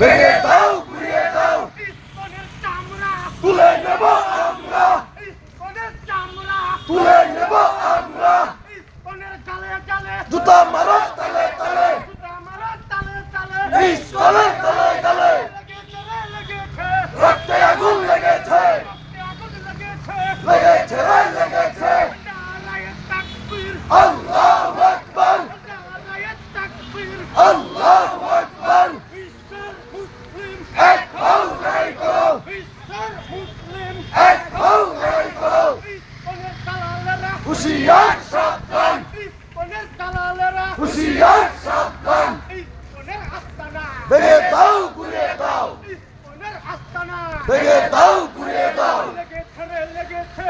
ভেঙে দাও ঘুরিয়ে দাও। তুলে নেব আমরা। তুলে নেব আমরা। জুতা মারো তালে তালে। ইস্কনের দালালেরা হুশিয়ার সাবধান। ইসকনের আস্তানা। ভেঙে দাও ঘুরে দাও। ইসকনের আস্তানা। ভেঙে দাও ঘুরে দাও। লেগেছে লেগেছে।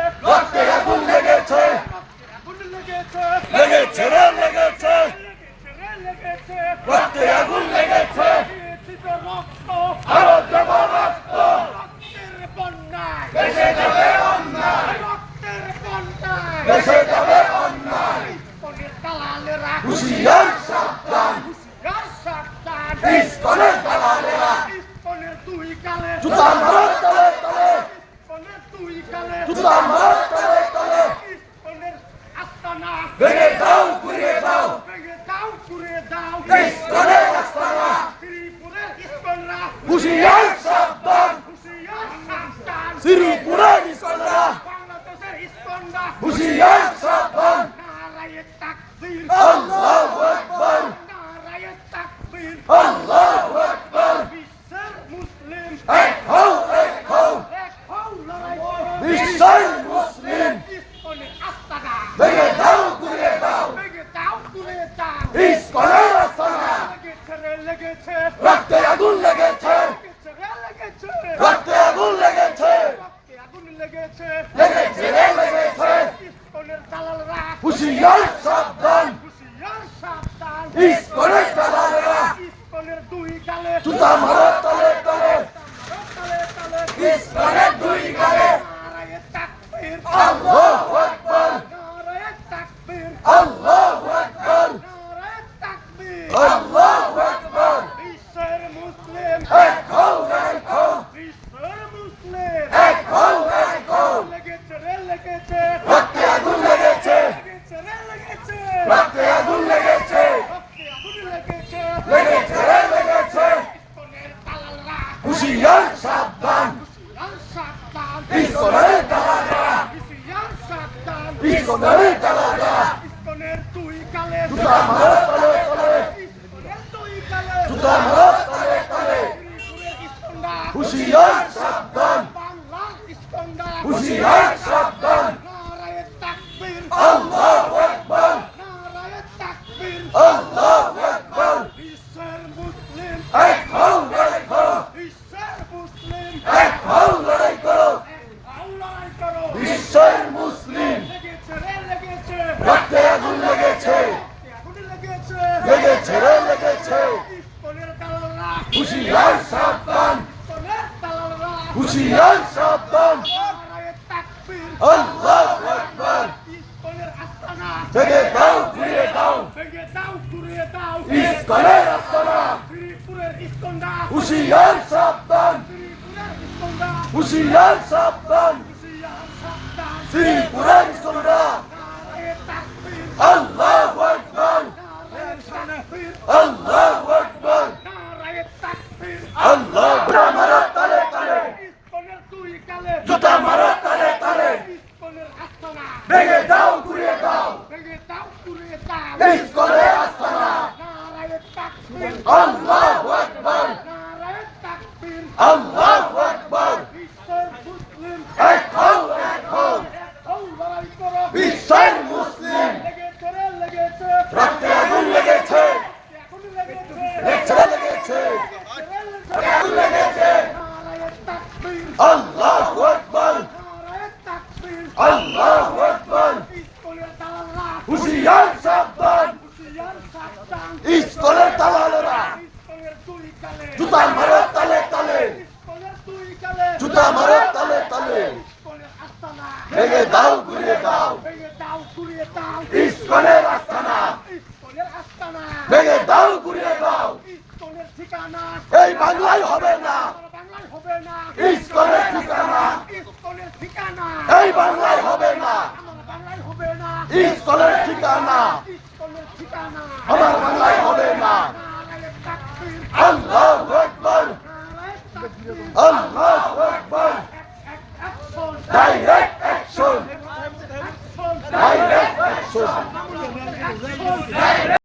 Tudo amarrado, tudo amarrado. জুতা মারো তলে তলে। বিশ মানে দুই গালে। আল্লাহু আকবার। নারায়ে তাকবীর। আল্লাহ হুঁশিয়ার সাবধান ইসকনের দালালরা ইসকনের দালালরা ইসকনের তুই কালে জুতা মারা তলে তলে জুতা মারা তলে তলে হুঁশিয়ার সাবধান হুঁশিয়ার কুচিয়ার সাবধান আল্লাহ আকবার থেকে দাও ঘুরিয়ে দাও ইস্কনের আস্তানা হুশিয়ার সাবধান হুশিয়ার সাবধান শ্রীপুরে Allahu Ekber. Ekol, ekol. Bizler Müslüman. Rakyatın legeti. Lektere legeti. Rakyatın legeti. Allahu Ekber. Allah ঘণ্টা মারো তালে তালে। ভেঙে দাও, ঘুরিয়ে দাও। ইস্কনের আস্তানা। ভেঙে দাও, ঘুরিয়ে দাও। এই বাংলায় হবে না। ইস্কনের ঠিকানা। এই বাংলায় হবে না। ইস্কনের ঠিকানা। আমার বাংলায় Allahu Akbar. Direct action. Direct action. Direct action.